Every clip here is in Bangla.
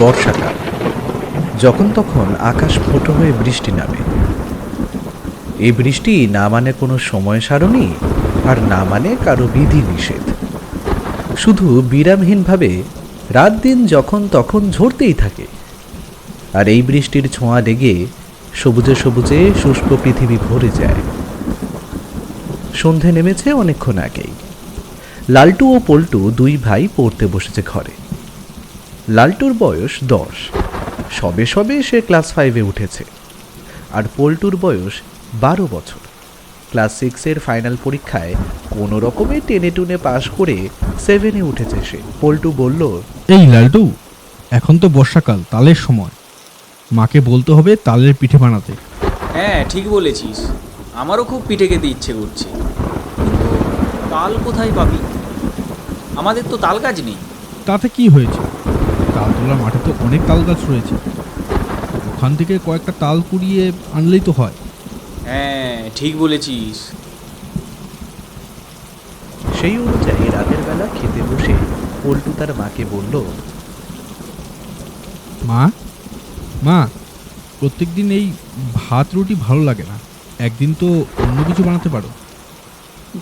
বর্ষাকাল, যখন তখন আকাশ ফুটো হয়ে বৃষ্টি নামে। এই বৃষ্টি না মানে কোনো সময় সারণী, আর না মানে কারও বিধি নিষেধ। শুধু বিরামহীনভাবে রাত দিন যখন তখন ঝরতেই থাকে। আর এই বৃষ্টির ছোঁয়া লেগে সবুজে সবুজে শুষ্ক পৃথিবী ভরে যায়। সন্ধে নেমেছে অনেকক্ষণ আগেই। লালটু ও পল্টু দুই ভাই পড়তে বসেছে ঘরে। লালটুর বয়স দশ। সবে সবে সে ক্লাস ফাইভে উঠেছে। আর পল্টুর বয়স বারো বছর। ক্লাস সিক্সের ফাইনাল পরীক্ষায় কোনো রকমে টেনে টুনে পাশ করে সেভেনে উঠেছে সে। পল্টু বলল এই লালটু এখন তো বর্ষাকাল তালের সময়। মাকে বলতে হবে তালের পিঠে বানাতে। হ্যাঁ ঠিক বলেছিস। আমারও খুব পিঠে খেতে ইচ্ছে করছে। কিন্তু তাল কোথায় পাবি? আমাদের তো তাল গাছ নেই। তাতে কি হয়েছে? তালতলার মাঠে তো অনেক তাল গাছ রয়েছে। ওখান থেকে কয়েকটা তাল কুড়িয়ে আনলেই তো হয়। হ্যাঁ ঠিক বলেছিস। সেই অনুযায়ী রাতের বেলা খেতে বসে পল্টু তার মাকে বলল মা মা প্রত্যেকদিন এই ভাত রুটি ভালো লাগে না। একদিন তো অন্য কিছু বানাতে পারো।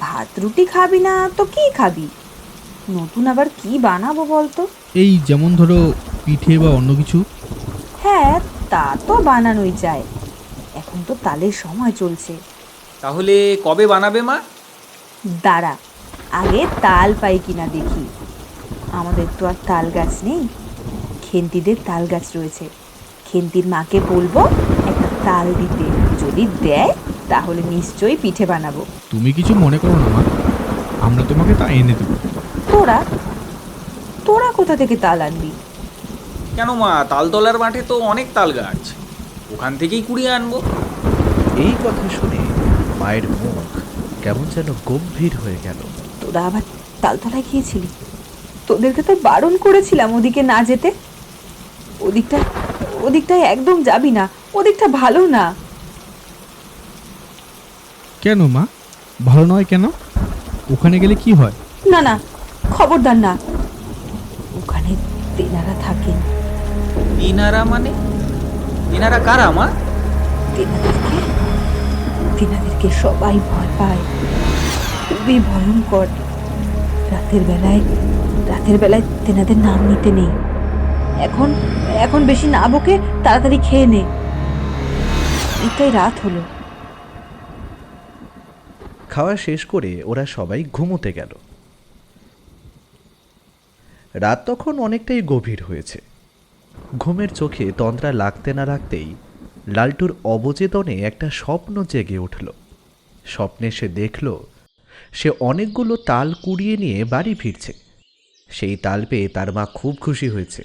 ভাত রুটি খাবি না তো কি খাবি? নতুন আবার কি বানাবো বলতো? এই যেমন ধরো পিঠে বা অন্য কিছু? হ্যাঁ তা তো বানানোই যায়। এখন তো তালের সময় চলছে। তাহলে কবে বানাবে মা? দাঁড়া আগে তাল পাই কিনা দেখি। আমাদের তো আর তাল গাছ নেই। খেন্তিদের তাল গাছ রয়েছে। খেন্তির মাকে বলব একটা তাল দিতে। যদি দেয় তাহলে নিশ্চয়ই পিঠে বানাবো। তুমি কিছু মনে করো না মা। আমরা তোমাকে তা এনে দেবো। তোরা তোরা কোথা থেকে তাল আনবি? কেন মা তালতলার মাঠে তো অনেক তাল গাছ। ওখান থেকেই কুড়িয়ে আনব। এই কথা শুনে মায়ের মুখ কেমন যেন গম্ভীর হয়ে গেল। তোরা আবার তালতলায় গিয়েছিলি? তোদেরকে তো বারণ করেছিলাম ওদিকে না যেতে। ওদিকটা ওদিকটায় একদম যাবি না ওদিকটা ভালো না। কেন মা? ভালো নয় কেন? ওখানে গেলে কি হয়? না না খবরদার না। তেনারা থাকেন। ইনারা মানে? ইনারা কারা মা? তেনাদেরকে তেনাদেরকে সবাই ভয় পায়। খুবই ভয়ঙ্কর। রাতের বেলায় রাতের বেলায় তেনাদের নাম নিতে নেই। এখন এখন বেশি না বকে তাড়াতাড়ি খেয়ে নে। এটাই রাত হলো। খাওয়া শেষ করে ওরা সবাই ঘুমোতে গেল। রাত তখন অনেকটাই গভীর হয়েছে। ঘুমের চোখে তন্দ্রা লাগতে না লাগতেই লালটুর অবচেতনে একটা স্বপ্ন জেগে উঠল। স্বপ্নে সে দেখল, সে অনেকগুলো তাল কুড়িয়ে নিয়ে বাড়ি ফিরছে। সেই তাল পেয়ে তার মা খুব খুশি হয়েছে।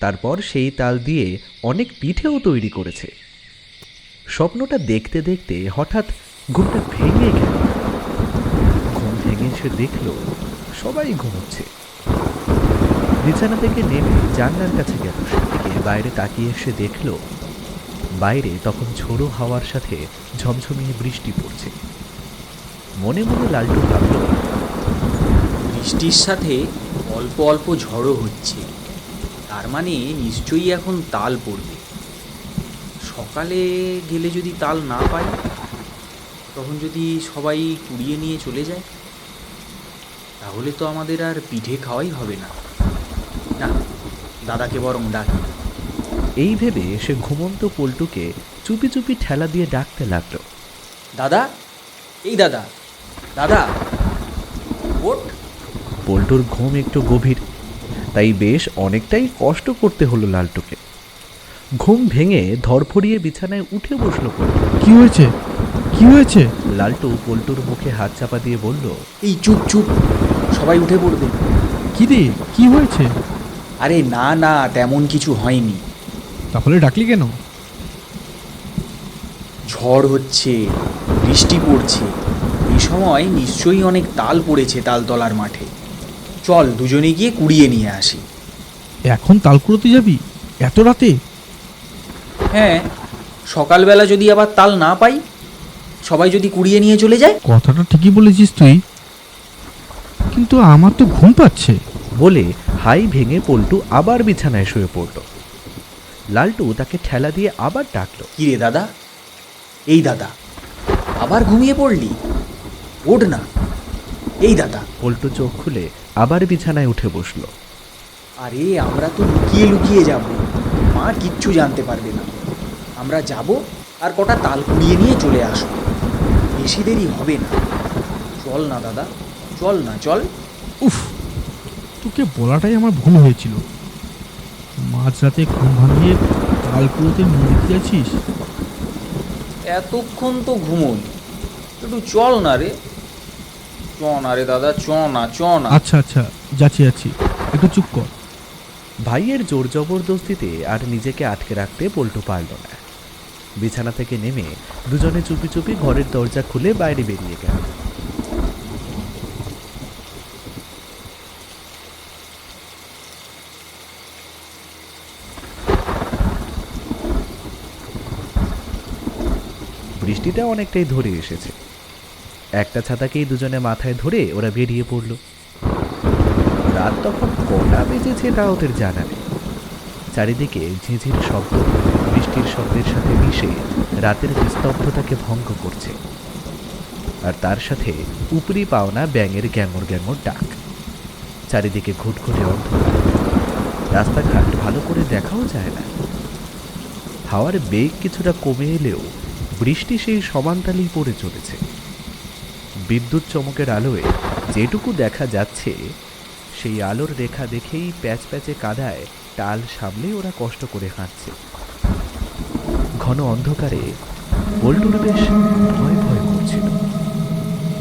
তারপর সেই তাল দিয়ে অনেক পিঠেও তৈরি করেছে। স্বপ্নটা দেখতে দেখতে হঠাৎ ঘুমটা ভেঙে গেল। ঘুম ভেঙে সে দেখল, সবাই ঘুমোচ্ছে। বিছানা থেকে নেমে জানলার কাছে গেল। সেদিকে বাইরে তাকিয়ে এসে দেখল, বাইরে তখন ঝোড়ো হাওয়ার সাথে ঝমঝমিয়ে বৃষ্টি পড়ছে। মনে মনে লালটু ভাবল, বৃষ্টির সাথে অল্প অল্প ঝড়ও হচ্ছে। তার মানে নিশ্চয়ই এখন তাল পড়বে। সকালে গেলে যদি তাল না পাই তখন যদি সবাই কুড়িয়ে নিয়ে চলে যায়, তাহলে তো আমাদের আর পিঠে খাওয়াই হবে না না। দাদাকে বরং ডাকি। এই ভেবে সে ঘুমন্ত পল্টুকে চুপি চুপি ঠেলা দিয়ে ডাকতে লাগল। দাদা? এই দাদা। দাদা? ওঠ। পল্টুর ঘুম একটু গভীর তাই বেশ অনেকটাই কষ্ট করতে হলো লালটুকে। ঘুম ভেঙে ধরফড়িয়ে বিছানায় উঠে বসল পল্টু। কি হয়েছে? কি হয়েছে? লালটু পল্টুর মুখে হাত চাপা দিয়ে বলল এই চুপ চুপ। সবাই উঠে পড়বে। কি রে? কি হয়েছে? আরে না না তেমন কিছু হয়নি। তাহলে ডাকলি কেন? ঝড় হচ্ছে বৃষ্টি পড়ছে। এই সময় নিশ্চয়ই অনেক তাল পড়েছে তালতলার মাঠে। চল দুজনে গিয়ে কুড়িয়ে নিয়ে আসি। এখন তাল কুড়োতে যাবি? এত রাতে? হ্যাঁ সকালবেলা যদি আবার তাল না পাই সবাই যদি কুড়িয়ে নিয়ে চলে যায়? কথাটা ঠিকই বলেছিস তুই। কিন্তু আমার তো ঘুম পাচ্ছে। বলে হাই ভেঙে পল্টু আবার বিছানায় শুয়ে পড়ল। লালটু তাকে ঠেলা দিয়ে আবার ডাকলো। কি রে দাদা? এই দাদা আবার ঘুমিয়ে পড়লি? ওঠ না। এই দাদা। পল্টু চোখ খুলে আবার বিছানায় উঠে বসল। আরে আমরা তো লুকিয়ে লুকিয়ে যাব। মা কিচ্ছু জানতে পারবে না। আমরা যাব আর কটা তাল কুড়িয়ে নিয়ে চলে আসব। বেশি দেরি হবে না। চল না দাদা চল না চল। উফ তোকে বলাটাই আমার ভুল হয়েছিল। মাঝরাতে ঘুম ভাঙিয়ে তালকুড়োতে মুড়ি দিয়েছিস এতক্ষণ তো ঘুমোই। একটু চল না রে। চ না রে দাদা চ না চ না। আচ্ছা আচ্ছা যাচ্ছি যাচ্ছি। একটু চুপ কর। ভাইয়ের জোর জবরদস্তিতে আর নিজেকে আটকে রাখতে পল্টু পারল না। বিছানা থেকে নেমে দুজনে চুপি চুপি ঘরের দরজা খুলে বাইরে বেরিয়ে গেল। বৃষ্টিটা অনেকটাই ধরে এসেছে। একটা ছাতাকেই দুজনে মাথায় ধরে ওরা বেরিয়ে পড়ল। রাত তখন কটা বেজেছে তা ওদের জানা নেই। চারিদিকে ঝিঝির শব্দ, বৃষ্টির শব্দের সাথে মিশে রাতের নিস্তব্ধতাকে ভঙ্গ করছে। আর তার সাথে উপরি পাওনা ব্যাঙের গ্যাঙর গ্যাঙর ডাক। চারিদিকে ঘুটঘুটে অন্ধকার। রাস্তাঘাট ভালো করে দেখাও যায় না। হাওয়ার বেগ কিছুটা কমে এলেও বৃষ্টি সেই সমানতালেই পড়ে চলেছে। বিদ্যুৎ চমকের আলোয় যেটুকু দেখা যাচ্ছে, সেই আলোর রেখা দেখেই প্যাচ প্যাচে কাদায় টাল সামলে ওরা কষ্ট করে হাঁটছে। ঘন অন্ধকারে বল্টুর বেশ ভয় ভয় করছিল।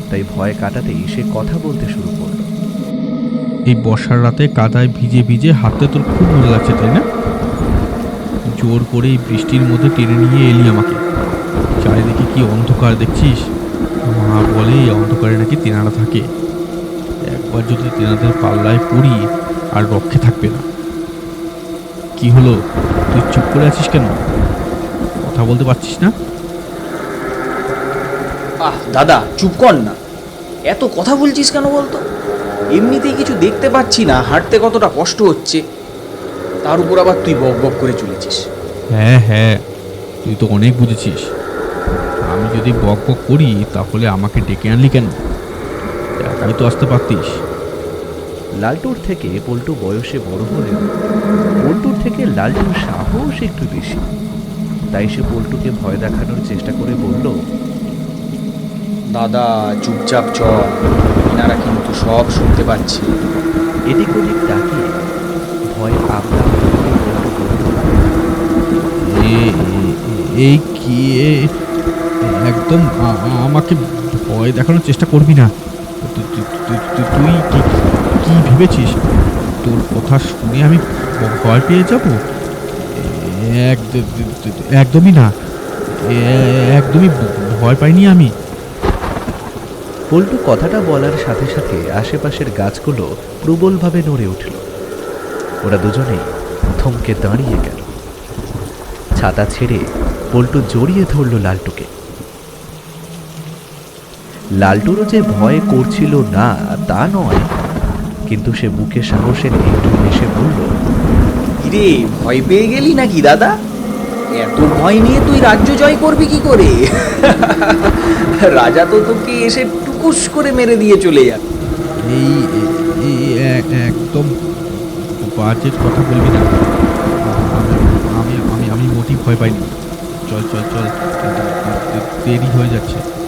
তাই ভয় কাটাতেই সে কথা বলতে শুরু করল। এই বর্ষার রাতে কাদায় ভিজে ভিজে হাঁটতে তোর খুব মজা লাগছে, তাই না? জোর করে এই বৃষ্টির মধ্যে টেনে নিয়ে এলি আমাকে। চারিদিকে কি অন্ধকার দেখছিস? মা বলে অন্ধকারে নাকি তেনারা থাকে। একবার যদি তেনাদের পাল্লায় পড়ি আর রক্ষে থাকবে না। কি হলো? তুই চুপ করে আছিস কেন? কথা বলতে পারছিস না? আহ দাদা চুপ কর না। এত কথা বলছিস কেন বলতো? এমনিতেই কিছু দেখতে পাচ্ছি না হাঁটতে কতটা কষ্ট হচ্ছে। তার উপর আবার তুই বক বক করে চলেছিস। হ্যাঁ হ্যাঁ তুই তো অনেক বুঝেছিস। আমি যদি বক বক করি তাহলে আমাকে ডেকে আনলি কেন একাই তো আসতে পারতিস লালটুর থেকে পল্টু বয়সে বড় হলেও পল্টুর থেকে লালটুর সাহস একটু বেশি তাই সে পল্টুকে ভয় দেখানোর চেষ্টা করে বলল দাদা চুপচাপ চল এনারা কিন্তু সব শুনতে পাচ্ছি এদিক ওদিক তাকিয়ে ভয় আপনা এই কি একদম আমাকে ভয় দেখানোর চেষ্টা করবি না। তুই কি ভেবেছিস? তোর কথা শুনে আমি ভয় পেয়ে যাব? এক- একদমই না। একদমই ভয় পাইনি আমি। পল্টু কথাটা বলার সাথে সাথে আশেপাশের গাছগুলো প্রবলভাবে নড়ে উঠল। ওরা দুজনেই থমকে দাঁড়িয়ে গেল। ছাতা ছেড়ে পল্টু জড়িয়ে ধরল লালটুকে। লালটুরও যে ভয় করছিল না তা নয়। কিন্তু সে বুকে সাহসে নিয়ে একটু হেসে বলল কিরে ভয় পেয়ে গেলি নাকি দাদা? এত ভয় নিয়ে তুই রাজ্য জয় করবি কি করে? রাজা তো তোকে এসে টুকুস করে মেরে দিয়ে চলে যাবে। এই একদম বাজে কথা বলবি না। আমি আমি আমি আমি মোটেই ভয় পাইনি। চল চল চল। দেরি হয়ে যাচ্ছে।